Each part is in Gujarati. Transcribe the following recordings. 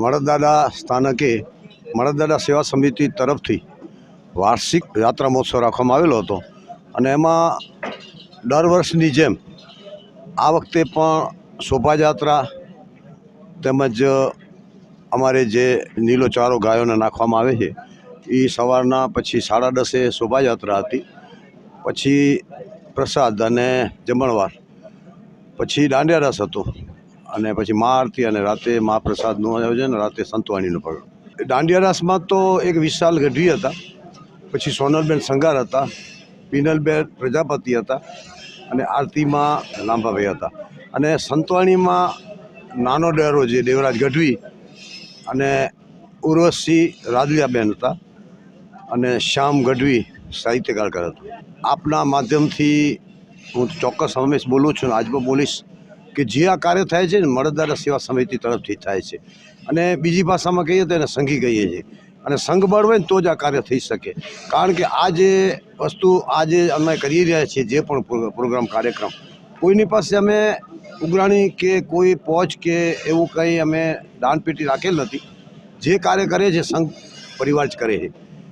મળદાદા સ્થાનકે મળદાદા સેવા સમિતિ તરફથી વાર્ષિક યાત્રા મહોત્સવ રાખવામાં આવેલો હતો. અને એમાં દર વર્ષની જેમ આ વખતે પણ શોભાયાત્રા તેમજ અમારે જે નીલો ચારો ગાયોને નાખવામાં આવે છે, એ સવારના પછી સાડા દસે શોભાયાત્રા હતી. પછી પ્રસાદ અને જમણવાર, પછી દાંડિયા રસ હતો. અને પછી મા આરતી અને રાતે મહાપ્રસાદનું આયોજન રાતે સંતવાણીનું પણ દાંડિયા રાસમાં તો એક વિશાલ ગઢવી હતા. પછી સોનલબેન સંગાર હતા, પિનલબેન પ્રજાપતિ હતા, અને આરતીમાં લાંબાભાઈ હતા. અને સંતવાણીમાં નાનો ડેરો જે દેવરાજ ગઢવી અને ઉર્વશી રાદલિયાબેન હતા અને શ્યામ ગઢવી સાહિત્યકાર હતા. આપના માધ્યમથી હું ચોક્કસ હંમેશ બોલું છું ને આજ પણ બોલીશ કે જે આ કાર્ય થાય છે ને મળદાર સેવા સમિતિ તરફથી થાય છે. અને બીજી ભાષામાં કહીએ તો એને સંઘી કહીએ છીએ. અને સંઘ બળ હોય ને તો જ આ કાર્ય થઈ શકે. કારણ કે આ જે વસ્તુ આજે અમે કરી રહ્યા છીએ, જે પણ પ્રોગ્રામ કાર્યક્રમ, કોઈની પાસે અમે ઉઘરાણી કે કોઈ પહોંચ કે એવું કંઈ અમે દાનપેટી રાખેલ નથી. જે કાર્ય કરે છે, સંઘ પરિવાર જ કરે છે.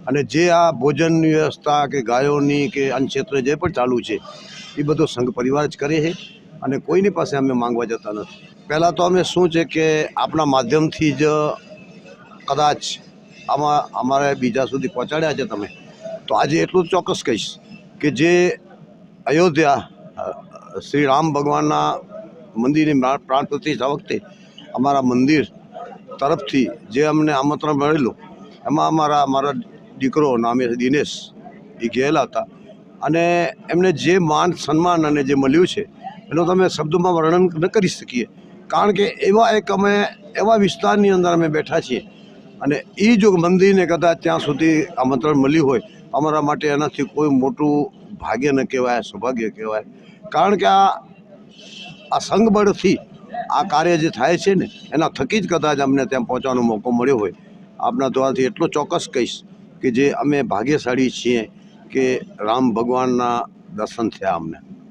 અને જે આ ભોજનની વ્યવસ્થા કે ગાયોની કે અન્ન ક્ષેત્રે જે પણ ચાલુ છે, એ બધો સંઘ પરિવાર જ કરે છે. અને કોઈની પાસે અમે માંગવા જતા નથી. પહેલાં તો અમે શું છે કે આપણા માધ્યમથી જ કદાચ આમાં અમારે બીજા સુધી પહોંચાડ્યા છે તમે, તો આજે એટલું ચોક્કસ કહીશ કે જે અયોધ્યા શ્રી રામ ભગવાનના મંદિરની પ્રા- પ્રાણ પ્રતિષ્ઠા વખતે અમારા મંદિર તરફથી જે અમને આમંત્રણ મળેલું, એમાં અમારા મારા દીકરો નામે દિનેશ એ ગયેલા હતા. અને એમને જે માન સન્માન અને જે મળ્યું છે એનું તમે શબ્દોમાં વર્ણન ન કરી શકીએ. કારણ કે એવા એક અમે, એવા વિસ્તારની અંદર અમે બેઠા છીએ. અને એ જો મંદિરને કદાચ ત્યાં સુધી આમંત્રણ મળ્યું હોય, અમારા માટે એનાથી કોઈ મોટું ભાગ્ય ન કહેવાય, સૌભાગ્ય કહેવાય. કારણ કે આ આ સંઘબળથી આ કાર્ય જે થાય છે ને, એના થકી જ કદાચ અમને ત્યાં પહોંચવાનો મોકો મળ્યો હોય. આપના દ્વારાથી એટલો ચોક્કસ કહીશ કે જે અમે ભાગ્યશાળી છીએ કે રામ ભગવાનના દર્શન થયા અમને.